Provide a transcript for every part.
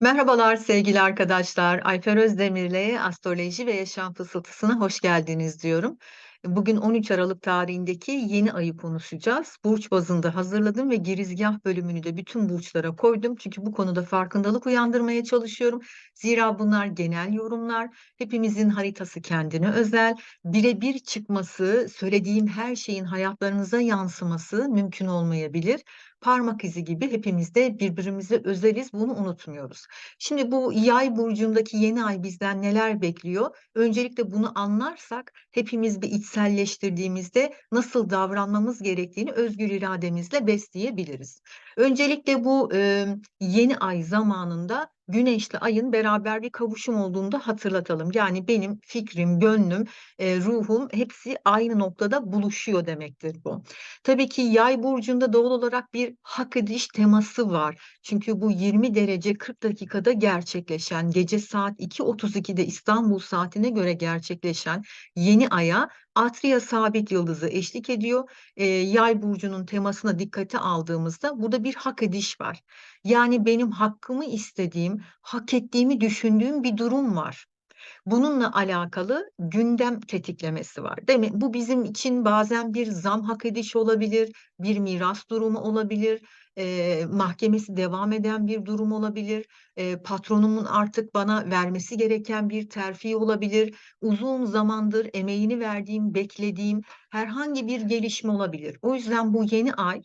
Merhabalar sevgili arkadaşlar. Ayfer Özdemir'le Astroloji ve Yaşam Fısıltısına hoş geldiniz diyorum. Bugün 13 Aralık tarihindeki yeni ayı konuşacağız. Burç bazında hazırladım ve girizgah bölümünü de bütün burçlara koydum. Çünkü bu konuda farkındalık uyandırmaya çalışıyorum. Zira bunlar genel yorumlar. Hepimizin haritası kendine özel. Birebir çıkması, söylediğim her şeyin hayatlarınıza yansıması mümkün olmayabilir parmak izi gibi hepimiz de birbirimize özeliz, bunu unutmuyoruz. Şimdi bu Yay burcundaki yeni ay bizden neler bekliyor? Öncelikle bunu anlarsak hepimiz bir içselleştirdiğimizde nasıl davranmamız gerektiğini özgür irademizle besleyebiliriz. Öncelikle bu e, yeni ay zamanında Güneşle ayın beraber bir kavuşum olduğunu da hatırlatalım. Yani benim fikrim, gönlüm, e, ruhum hepsi aynı noktada buluşuyor demektir bu. Tabii ki Yay burcunda doğal olarak bir hak ediş teması var. Çünkü bu 20 derece 40 dakikada gerçekleşen, gece saat 2.32'de İstanbul saatine göre gerçekleşen yeni aya Atria sabit yıldızı eşlik ediyor. Ee, Yay burcunun temasına dikkate aldığımızda burada bir hak ediş var. Yani benim hakkımı istediğim, hak ettiğimi düşündüğüm bir durum var. Bununla alakalı gündem tetiklemesi var. Değil mi? Bu bizim için bazen bir zam hak edişi olabilir, bir miras durumu olabilir, e, mahkemesi devam eden bir durum olabilir, e, patronumun artık bana vermesi gereken bir terfi olabilir, uzun zamandır emeğini verdiğim, beklediğim herhangi bir gelişme olabilir. O yüzden bu yeni ay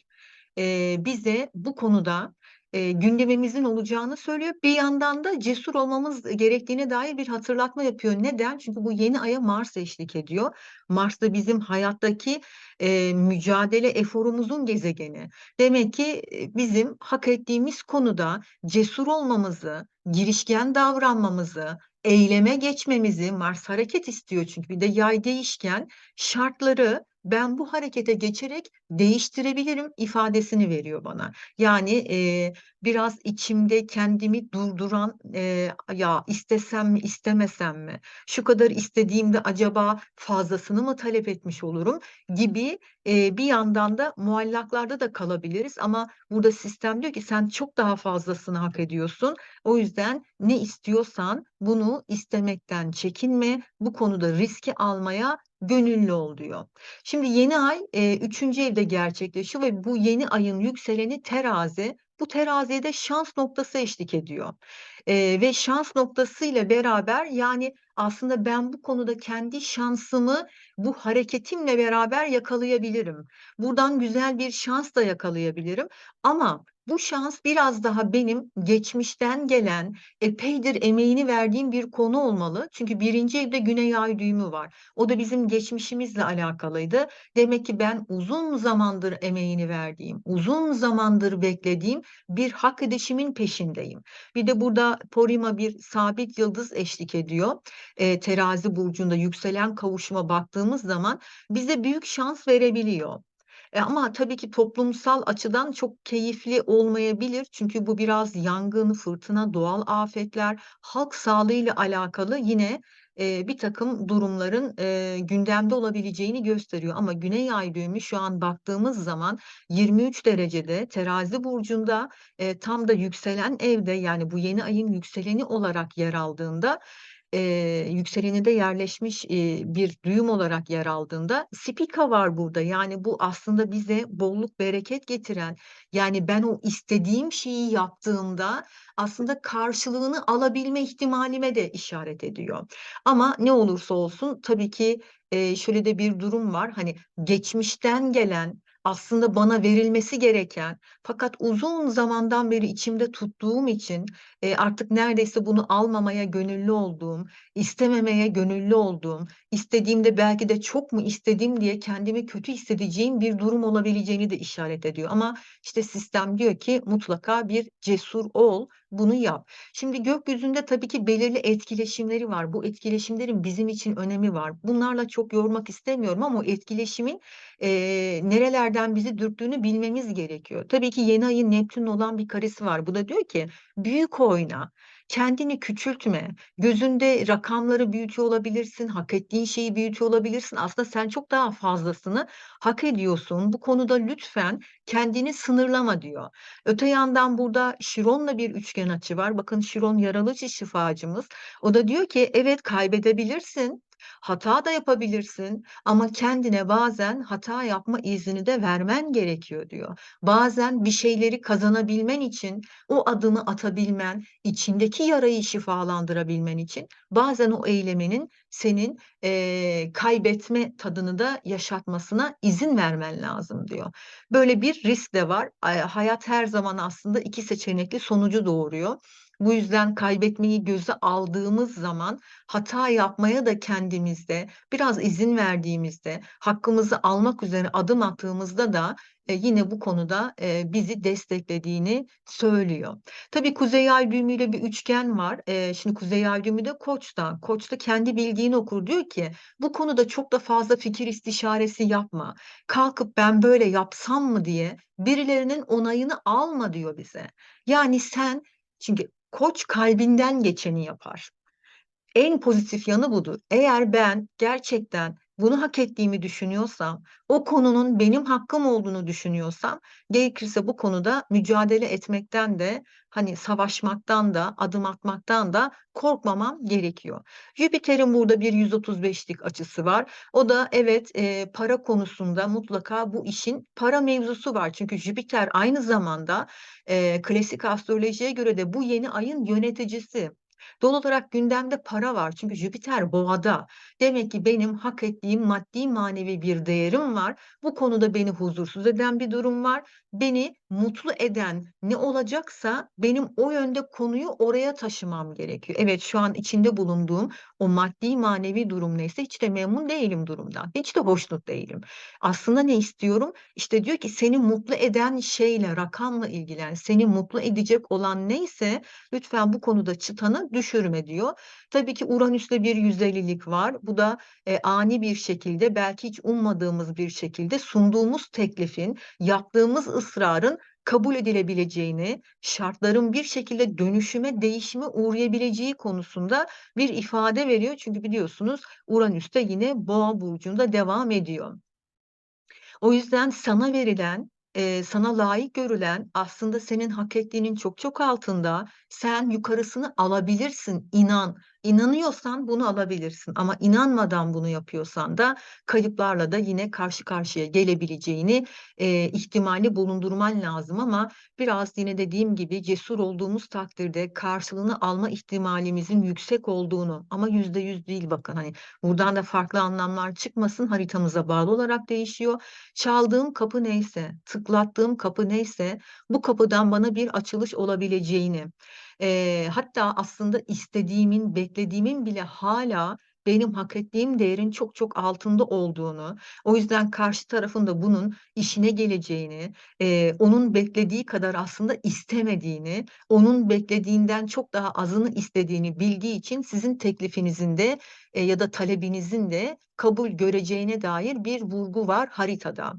e, bize bu konuda e, gündemimizin olacağını söylüyor. Bir yandan da cesur olmamız gerektiğine dair bir hatırlatma yapıyor. Neden? Çünkü bu yeni aya Mars eşlik ediyor. Mars da bizim hayattaki e, mücadele eforumuzun gezegeni. Demek ki bizim hak ettiğimiz konuda cesur olmamızı, girişken davranmamızı, eyleme geçmemizi Mars hareket istiyor çünkü bir de yay değişken şartları ben bu harekete geçerek değiştirebilirim ifadesini veriyor bana. Yani e, biraz içimde kendimi durduran e, ya istesem mi istemesem mi şu kadar istediğimde acaba fazlasını mı talep etmiş olurum gibi e, bir yandan da muallaklarda da kalabiliriz ama burada sistem diyor ki sen çok daha fazlasını hak ediyorsun. O yüzden ne istiyorsan bunu istemekten çekinme. Bu konuda riski almaya gönüllü ol diyor. Şimdi yeni ay e, üçüncü evde gerçekleşiyor ve bu yeni ayın yükseleni terazi. Bu teraziye de şans noktası eşlik ediyor. E, ve şans noktasıyla beraber yani aslında ben bu konuda kendi şansımı bu hareketimle beraber yakalayabilirim. Buradan güzel bir şans da yakalayabilirim. Ama bu şans biraz daha benim geçmişten gelen epeydir emeğini verdiğim bir konu olmalı. Çünkü birinci evde Güney Ay düğümü var. O da bizim geçmişimizle alakalıydı. Demek ki ben uzun zamandır emeğini verdiğim, uzun zamandır beklediğim bir hak edişimin peşindeyim. Bir de burada Porima bir sabit yıldız eşlik ediyor. E, terazi burcunda yükselen kavuşuma baktığımız zaman bize büyük şans verebiliyor. E, ama tabii ki toplumsal açıdan çok keyifli olmayabilir. Çünkü bu biraz yangın, fırtına, doğal afetler, halk sağlığı ile alakalı yine e, bir takım durumların e, gündemde olabileceğini gösteriyor. Ama Güney Ay düğümü şu an baktığımız zaman 23 derecede terazi burcunda e, tam da yükselen evde yani bu yeni ayın yükseleni olarak yer aldığında Eee, yükseleninde yerleşmiş, eee, bir düğüm olarak yer aldığında Spika var burada. Yani bu aslında bize bolluk, bereket getiren, yani ben o istediğim şeyi yaptığımda aslında karşılığını alabilme ihtimalime de işaret ediyor. Ama ne olursa olsun tabii ki, eee, şöyle de bir durum var. Hani geçmişten gelen aslında bana verilmesi gereken fakat uzun zamandan beri içimde tuttuğum için e, artık neredeyse bunu almamaya gönüllü olduğum, istememeye gönüllü olduğum, istediğimde belki de çok mu istedim diye kendimi kötü hissedeceğim bir durum olabileceğini de işaret ediyor. Ama işte sistem diyor ki mutlaka bir cesur ol, bunu yap. Şimdi gökyüzünde tabii ki belirli etkileşimleri var. Bu etkileşimlerin bizim için önemi var. Bunlarla çok yormak istemiyorum ama o etkileşimin e, nerelerden bizi dürttüğünü bilmemiz gerekiyor. Tabii ki yeni ayın Neptün olan bir karesi var. Bu da diyor ki büyük oyna, kendini küçültme, gözünde rakamları büyütüyor olabilirsin, hak ettiğin şeyi büyütüyor olabilirsin. Aslında sen çok daha fazlasını hak ediyorsun. Bu konuda lütfen kendini sınırlama diyor. Öte yandan burada Şiron'la bir üçgen açı var. Bakın Şiron Yaralıcı şifacımız. O da diyor ki evet kaybedebilirsin, hata da yapabilirsin ama kendine bazen hata yapma izni de vermen gerekiyor diyor. Bazen bir şeyleri kazanabilmen için, o adımı atabilmen, içindeki yarayı şifalandırabilmen için bazen o eyleminin senin eee, kaybetme tadını da yaşatmasına izin vermen lazım diyor. Böyle bir risk de var. Hayat her zaman aslında iki seçenekli sonucu doğuruyor. Bu yüzden kaybetmeyi göze aldığımız zaman hata yapmaya da kendimizde biraz izin verdiğimizde, hakkımızı almak üzere adım attığımızda da e, yine bu konuda e, bizi desteklediğini söylüyor. Tabii Kuzey Ay düğümüyle bir üçgen var. E, şimdi Kuzey Ay düğümü de Koç'ta. Koç kendi bildiğini okur. Diyor ki bu konuda çok da fazla fikir istişaresi yapma. Kalkıp ben böyle yapsam mı diye birilerinin onayını alma diyor bize. Yani sen çünkü Koç kalbinden geçeni yapar. En pozitif yanı budur. Eğer ben gerçekten bunu hak ettiğimi düşünüyorsam, o konunun benim hakkım olduğunu düşünüyorsam, gerekirse bu konuda mücadele etmekten de, hani savaşmaktan da, adım atmaktan da korkmamam gerekiyor. Jüpiter'in burada bir 135'lik açısı var. O da evet e, para konusunda mutlaka bu işin para mevzusu var. Çünkü Jüpiter aynı zamanda e, klasik astrolojiye göre de bu yeni ayın yöneticisi. Doğal olarak gündemde para var çünkü Jüpiter boğada. Demek ki benim hak ettiğim maddi manevi bir değerim var. Bu konuda beni huzursuz eden bir durum var. Beni mutlu eden ne olacaksa benim o yönde konuyu oraya taşımam gerekiyor. Evet şu an içinde bulunduğum o maddi manevi durum neyse hiç de memnun değilim durumdan. Hiç de hoşnut değilim. Aslında ne istiyorum? İşte diyor ki seni mutlu eden şeyle, rakamla ilgilen. Seni mutlu edecek olan neyse lütfen bu konuda çıtanı düşürme diyor. Tabii ki Uranüs'te bir 150'lik var. Bu da e, ani bir şekilde belki hiç ummadığımız bir şekilde sunduğumuz teklifin, yaptığımız ısrarın kabul edilebileceğini, şartların bir şekilde dönüşüme, değişime uğrayabileceği konusunda bir ifade veriyor. Çünkü biliyorsunuz Uranüs de yine Boğa burcunda devam ediyor. O yüzden sana verilen, eee, sana layık görülen aslında senin hak ettiğinin çok çok altında. Sen yukarısını alabilirsin, inan. İnanıyorsan bunu alabilirsin ama inanmadan bunu yapıyorsan da kayıplarla da yine karşı karşıya gelebileceğini, eee, ihtimali bulundurman lazım ama biraz yine dediğim gibi cesur olduğumuz takdirde karşılığını alma ihtimalimizin yüksek olduğunu ama %100 değil bakın, hani, buradan da farklı anlamlar çıkmasın, haritamıza bağlı olarak değişiyor. Çaldığım kapı neyse, tıklattığım kapı neyse bu kapıdan bana bir açılış olabileceğini, eee, hatta aslında istediğimin, beklediğimin bile hâlâ benim hak ettiğim değerin çok çok altında olduğunu, o yüzden karşı tarafın da bunun işine geleceğini, eee, onun beklediği kadar aslında istemediğini, onun beklediğinden çok daha azını istediğini bildiği için sizin teklifinizin de, eee, ya da talebinizin de kabul göreceğine dair bir vurgu var haritada.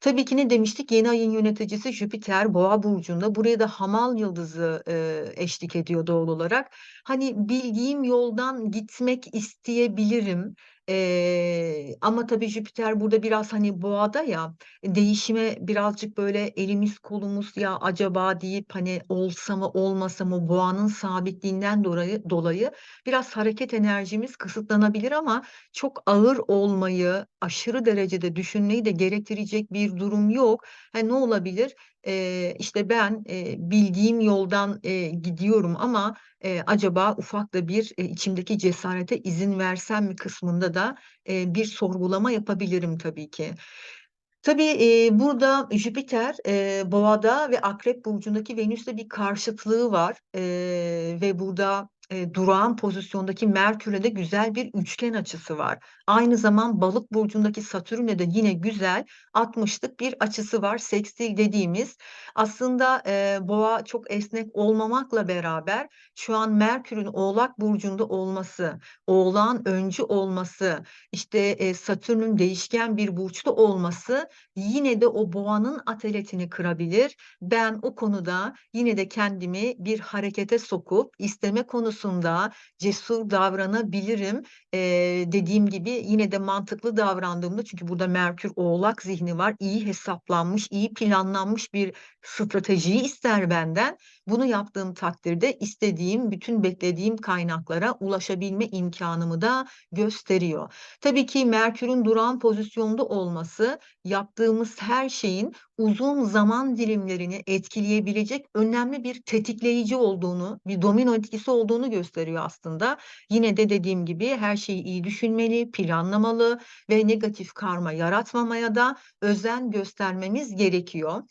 Tabii ki ne demiştik? Yeni ayın yöneticisi Jüpiter Boğa burcunda. Buraya da Hamal yıldızı, eee, eşlik ediyor doğal olarak. Hani bildiğim yoldan gitmek isteyebilirim. Eee, ama tabii Jüpiter burada biraz, hani, Boğada ya, değişime birazcık böyle elimiz kolumuz "Ya, acaba?" deyip, hani, olsa mı olmasa mı Boğanın sabitliğinden dolayı dolayı biraz hareket enerjimiz kısıtlanabilir ama çok ağır olmayı, aşırı derecede düşünmeyi de gerektirecek bir durum yok. Ha, ne olabilir? Eee, işte, ben, eee, bildiğim yoldan, eee, gidiyorum ama, eee, acaba ufak da bir, eee, içimdeki cesarete izin versem mi kısmında da, eee, bir sorgulama yapabilirim tabii ki. Tabii, eee, burada Jüpiter, eee, Boğada ve Akrep burcundaki Venüs'le bir karşıtlığı var, eee, ve burada, eee, durağan pozisyondaki Merkür'le de güzel bir üçgen açısı var. Aynı zaman Balık burcundaki Satürn'le de yine güzel 60'lık bir açısı var, sekstil dediğimiz. Aslında, eee, Boğa çok esnek olmamakla beraber şu an Merkür'ün Oğlak burcunda olması, Oğlağın öncü olması, işte, eee, Satürn'ün değişken bir burçta olması yine de o Boğanın ataletini kırabilir. Ben o konuda yine de kendimi bir harekete sokup isteme konusunda cesur davranabilirim. Eee, dediğim gibi yine de mantıklı davrandığımda çünkü burada Merkür Oğlak zihni var. İyi hesaplanmış, iyi planlanmış bir stratejiyi ister benden Bunu yaptığım takdirde istediğim, bütün beklediğim kaynaklara ulaşabilme imkânımı da gösteriyor. Tabii ki Merkür'ün durağan pozisyonda olması, yaptığımız her şeyin uzun zaman dilimlerini etkileyebilecek önemli bir tetikleyici olduğunu, bir domino etkisi olduğunu gösteriyor aslında. Yine de dediğim gibi her şeyi iyi düşünmeli, planlamalı ve negatif karma yaratmamaya da özen göstermemiz gerekiyor.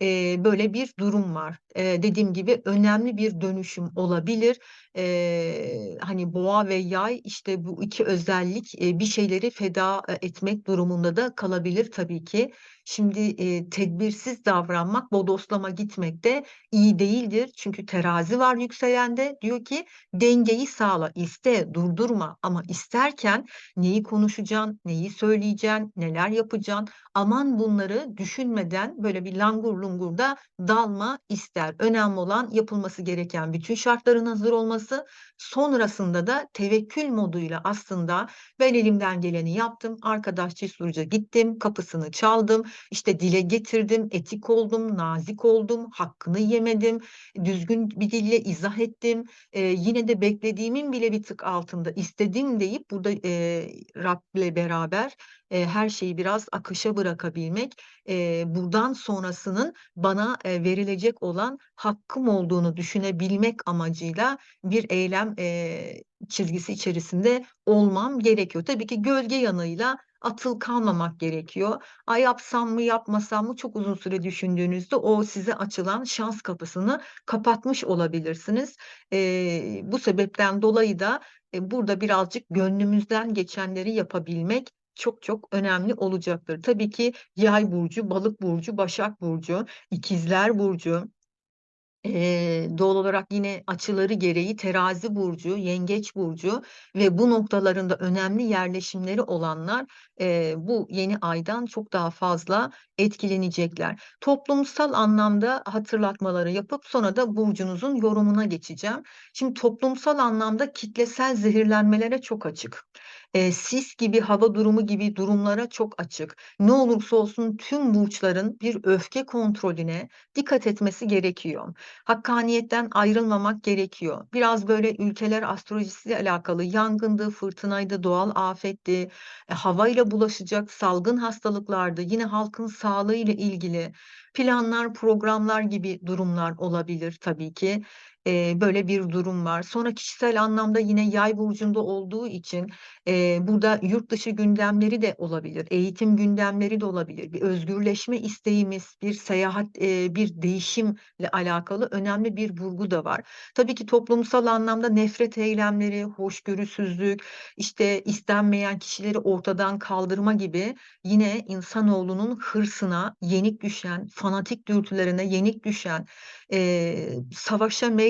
Eee, böyle bir durum var. Dediğim gibi önemli bir dönüşüm olabilir. Eee, hani, Boğa ve Yay, işte, bu 2 özellik, eee, bir şeyleri feda, etmek durumunda da kalabilir tabii ki. Şimdi, eee, tedbirsiz davranmak, bodoslama gitmek de iyi değildir. Çünkü Terazi var yükselende. Diyor ki dengeyi sağla, iste, durdurma ama isterken neyi konuşacaksın, neyi söyleyeceksin, neler yapacaksın, aman bunları düşünmeden böyle bir langur lungur da dalma ister. Önemli olan yapılması gereken bütün şartların hazır olması, sonrasında da tevekkül moduyla aslında ben elimden geleni yaptım, arkadaş cesurca gittim, kapısını çaldım, işte, dile getirdim, etik oldum, nazik oldum, hakkını yemedim, düzgün bir dille izah ettim. Eee, yine de beklediğimin bile bir tık altında istedim deyip burada, eee, Rab'le beraber, eee, her şeyi biraz akışa bırakabilmek, eee, buradan sonrasının bana, eee, verilecek olan hakkım olduğunu düşünebilmek amacıyla bir eylem, eee, çizgisi içerisinde olmam gerekiyor. Tabii ki gölge yanıyla atıl kalmamak gerekiyor. "Ay, yapsam mı, yapmasam mı?" Çok uzun süre düşündüğünüzde o size açılan şans kapısını kapatmış olabilirsiniz. Eee, bu sebepten dolayı da, eee, burada birazcık gönlümüzden geçenleri yapabilmek çok çok önemli olacaktır. Tabii ki Yay burcu, Balık burcu, Başak burcu, İkizler burcu Eee, doğal olarak yine açıları gereği Terazi burcu, Yengeç burcu ve bu noktalarında önemli yerleşimleri olanlar, eee, bu yeni aydan çok daha fazla etkilenecekler. Toplumsal anlamda hatırlatmaları yapıp sonra da burcunuzun yorumuna geçeceğim. Şimdi toplumsal anlamda kitlesel zehirlenmelere çok açık. Eee, sis gibi, hava durumu gibi durumlara çok açık. Ne olursa olsun tüm burçların bir öfke kontrolüne dikkat etmesi gerekiyor. Hakkaniyetten ayrılmamak gerekiyor. Biraz böyle ülkeler astrolojisiyle alakalı yangındı, fırtınaydı, doğal afetti, eee, havayla bulaşacak salgın hastalıklardı, yine halkın sağlığıyla ilgili planlar, programlar gibi durumlar olabilir tabii ki. Eee, böyle bir durum var. Sonra kişisel anlamda yine Yay burcunda olduğu için, eee, burada yurt dışı gündemleri de olabilir, eğitim gündemleri de olabilir. Bir özgürleşme isteğimiz, bir seyahat, eee, bir değişimle alakalı önemli bir vurgu da var. Tabii ki toplumsal anlamda nefret eylemleri, hoşgörüsüzlük, işte, istenmeyen kişileri ortadan kaldırma gibi yine insanoğlunun hırsına yenik düşen, fanatik dürtülerine yenik düşen, eee, savaşa meyledebilecekleri,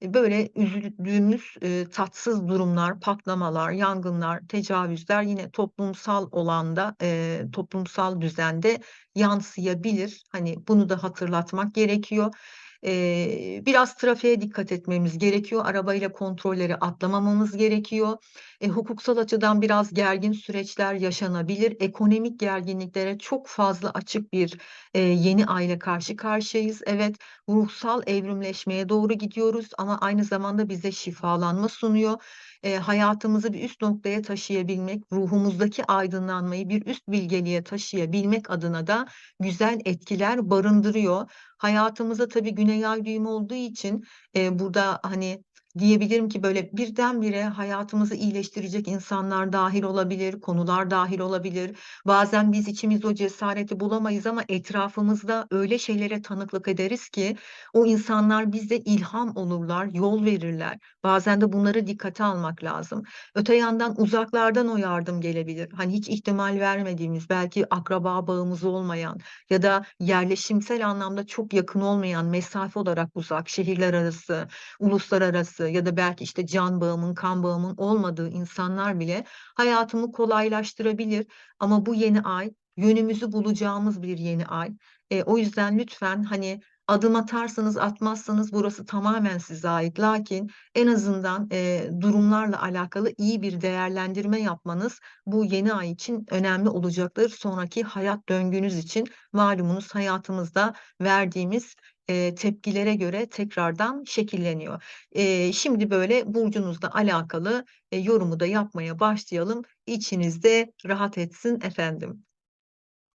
eee, böyle üzüldüğümüz, eee, tatsız durumlar, patlamalar, yangınlar, tecavüzler yine toplumsal olanda, eee, toplumsal düzende yansıyabilir. Hani, bunu da hatırlatmak gerekiyor. Eee, biraz trafiğe dikkat etmemiz gerekiyor. Arabayla kontrolleri atlamamamız gerekiyor. Eee, hukuksal açıdan biraz gergin süreçler yaşanabilir. Ekonomik gerginliklere çok fazla açık bir, eee, yeni ayla karşı karşıyayız. Evet, ruhsal evrimleşmeye doğru gidiyoruz ama aynı zamanda bize şifalanma sunuyor. Eee, hayatımızı bir üst noktaya taşıyabilmek, ruhumuzdaki aydınlanmayı bir üst bilgeliğe taşıyabilmek adına da güzel etkiler barındırıyor. Hayatımızda tabii Güney Ay düğümü olduğu için, eee, burada, hani, diyebilirim ki böyle birdenbire hayatımızı iyileştirecek insanlar dâhil olabilir, konular dâhil olabilir. Bazen biz içimizde o cesareti bulamayız ama etrafımızda öyle şeylere tanıklık ederiz ki o insanlar bize ilham olurlar, yol verirler. Bazen de bunları dikkate almak lazım. Öte yandan uzaklardan o yardım gelebilir. Hani, hiç ihtimal vermediğimiz, belki akraba bağımız olmayan ya da yerleşimsel anlamda çok yakın olmayan, mesafe olarak uzak, şehirler arası, uluslararası ya da belki, işte, can bağımın, kan bağımın olmadığı insanlar bile hayatımı kolaylaştırabilir ama bu yeni ay yönümüzü bulacağımız bir yeni ay. Eee, o yüzden lütfen, hani, adım atarsanız atmazsanız burası tamamen size ait. Lakin en azından, eee, durumlarla alakalı iyi bir değerlendirme yapmanız bu yeni ay için önemli olacaktır. Sonraki hayat döngünüz için malumunuz hayatımızda verdiğimiz eee, tepkilere göre tekrardan şekilleniyor. Eee, şimdi böyle burcunuzla alakalı, eee, yorumu da yapmaya başlayalım. İçiniz de rahat etsin efendim.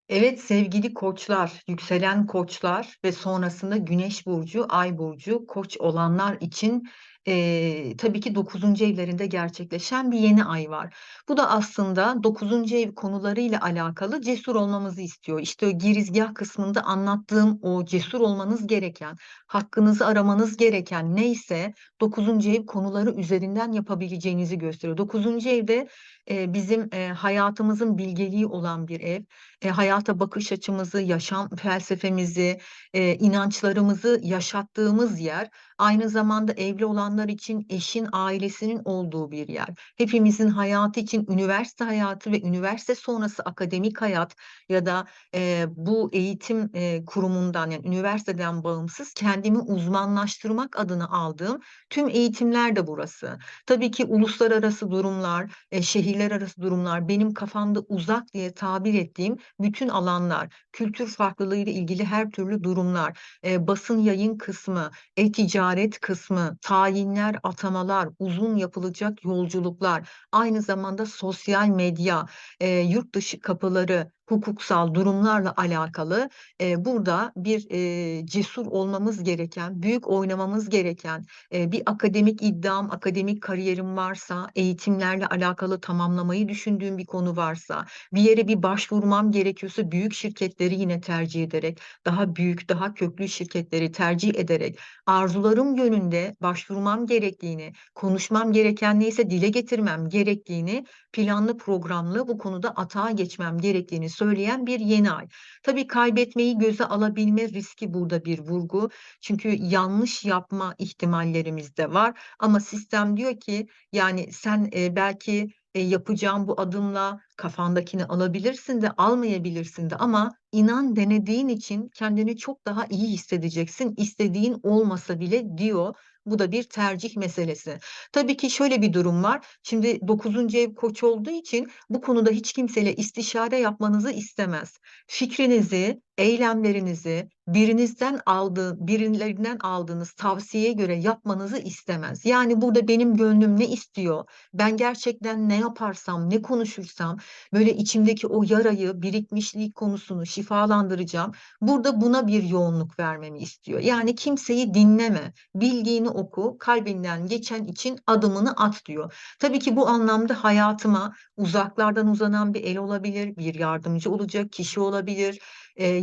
Evet sevgili Koçlar, yükselen Koçlar ve sonrasında Güneş burcu, Ay burcu, Koç olanlar için, eee, tabii ki 9'uncu evlerinde gerçekleşen bir yeni ay var. Bu da aslında 9'uncu ev konularıyla alakalı cesur olmamızı istiyor. İşte o girizgah kısmında anlattığım o cesur olmanız gereken, hakkınızı aramanız gereken neyse 9'uncu ev konuları üzerinden yapabileceğinizi gösteriyor. 9'uncu evde, eee, bizim, eee, hayatımızın bilgeliği olan bir ev. Eee, hayata bakış açımızı, yaşam felsefemizi, eee, inançlarımızı yaşattığımız yer. Aynı zamanda evli olanlar için eşin, ailesinin olduğu bir yer. Hepimizin hayatı için üniversite hayatı ve üniversite sonrası akademik hayat ya da, eee, bu eğitim, eee, kurumundan yani üniversiteden bağımsız kendimi uzmanlaştırmak adına aldığım tüm eğitimler de burası. Tabii ki uluslararası durumlar, eee, şehirler arası durumlar, benim kafamda uzak diye tabir ettiğim bütün alanlar, kültür farklılığıyla ilgili her türlü durumlar, eee, basın yayın kısmı, e-ticaret kısmı, tayinler, atamalar, uzun yapılacak yolculuklar, aynı zamanda sosyal medya, eee, yurt dışı kapıları, hukuksal durumlarla alakalı, eee, burada bir, eee, cesur olmamız gereken, büyük oynamamız gereken, eee, bir akademik iddiam, akademik kariyerim varsa, eğitimlerle alakalı tamamlamayı düşündüğüm bir konu varsa, bir yere bir başvurmam gerekiyorsa büyük şirketleri yine tercih ederek, daha büyük, daha köklü şirketleri tercih ederek, arzularım yönünde başvurmam gerektiğini, konuşmam gereken neyse dile getirmem gerektiğini, planlı programlı bu konuda atağa geçmem gerektiğini söyleyen bir yeni ay. Tabii kaybetmeyi göze alabilme riski burada bir vurgu. Çünkü yanlış yapma ihtimallerimiz de var ama sistem diyor ki, yani sen, eee, belki, eee, yapacağın bu adımla kafandakini alabilirsin de almayabilirsin de ama inan denediğin için kendini çok daha iyi hissedeceksin, istediğin olmasa bile diyor. Bu da bir tercih meselesi. Tabii ki şöyle bir durum var. Şimdi 9'uncu ev Koç olduğu için bu konuda hiç kimseyle istişare yapmanızı istemez. Fikrinizi, eylemlerinizi birinizden aldığı birilerinden aldığınız tavsiyeye göre yapmanızı istemez. Yani burada benim gönlüm ne istiyor, ben gerçekten ne yaparsam, ne konuşursam böyle içimdeki o yarayı, birikmişlik konusunu şifalandıracağım. Burada buna bir yoğunluk vermemi istiyor. Yani kimseyi dinleme, bildiğini oku, kalbinden geçen için adımını at diyor. Tabii ki bu anlamda hayatıma uzaklardan uzanan bir el olabilir, bir yardımcı olacak kişi olabilir,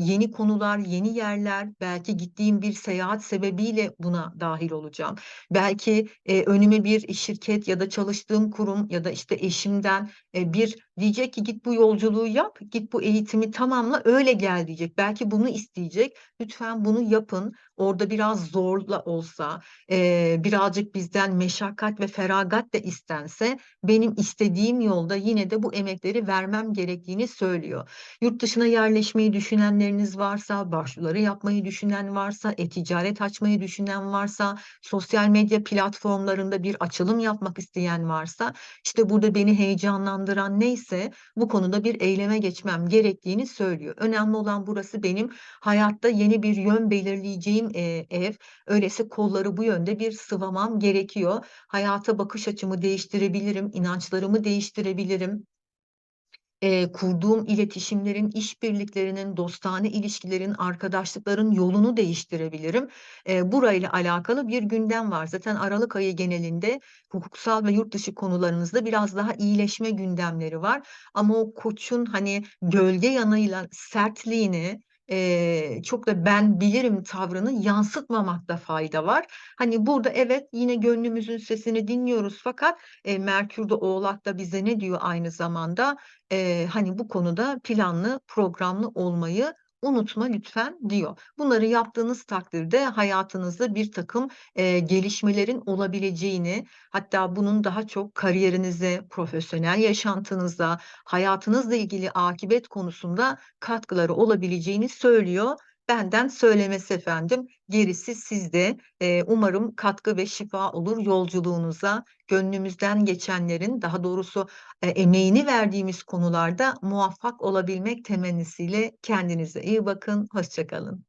yeni konular, yeni yerler, belki gittiğim bir seyahat sebebiyle buna dâhil olacağım. Belki, eee, önüme bir şirket ya da çalıştığım kurum ya da, işte, eşimden, eee, bir diyecek ki "Git bu yolculuğu yap, git bu eğitimi tamamla, öyle gel." diyecek. Belki bunu isteyecek. Lütfen bunu yapın. Orada biraz zorla olsa, eee, birazcık bizden meşakkat ve feragat da istense benim istediğim yolda yine de bu emekleri vermem gerektiğini söylüyor. Yurt dışına yerleşmeyi düşünenleriniz varsa, başvuruları yapmayı düşünen varsa, e-ticaret açmayı düşünen varsa, sosyal medya platformlarında bir açılım yapmak isteyen varsa, işte, burada beni heyecanlandıran neyse bu konuda bir eyleme geçmem gerektiğini söylüyor. Önemli olan burası benim hayatta yeni bir yön belirleyeceğim, eee, ev. Öyleyse kolları bu yönde bir sıvamam gerekiyor. Hayata bakış açımı değiştirebilirim, inançlarımı değiştirebilirim. Eee, kurduğum iletişimlerin, işbirliklerinin, dostane ilişkilerin, arkadaşlıkların yolunu değiştirebilirim. Eee, burayla alakalı bir gündem var. Zaten aralık ayı genelinde hukuksal ve yurt dışı konularınızda biraz daha iyileşme gündemleri var. Ama o Koç'un, hani, gölge yanıyla sertliğini, eee, çok da ben bilirim tavrını yansıtmamakta fayda var. Hani, burada evet, yine gönlümüzün sesini dinliyoruz fakat, eee, Merkür de Oğlak'ta bize ne diyor aynı zamanda? Eee, hani, bu konuda planlı, programlı olmayı unutma lütfen diyor. Bunları yaptığınız takdirde hayatınızda birtakım, eee, gelişmelerin olabileceğini, hatta bunun daha çok kariyerinize, profesyonel yaşantınıza, hayatınızla ilgili akibet konusunda katkıları olabileceğini söylüyor. Benden söylemesi efendim. Gerisi sizde. Eee, umarım katkı ve şifa olur yolculuğunuza. Gönlümüzden geçenlerin, daha doğrusu, eee, emeğini verdiğimiz konularda muvaffak olabilmek temennisiyle kendinize iyi bakın, hoşça kalın.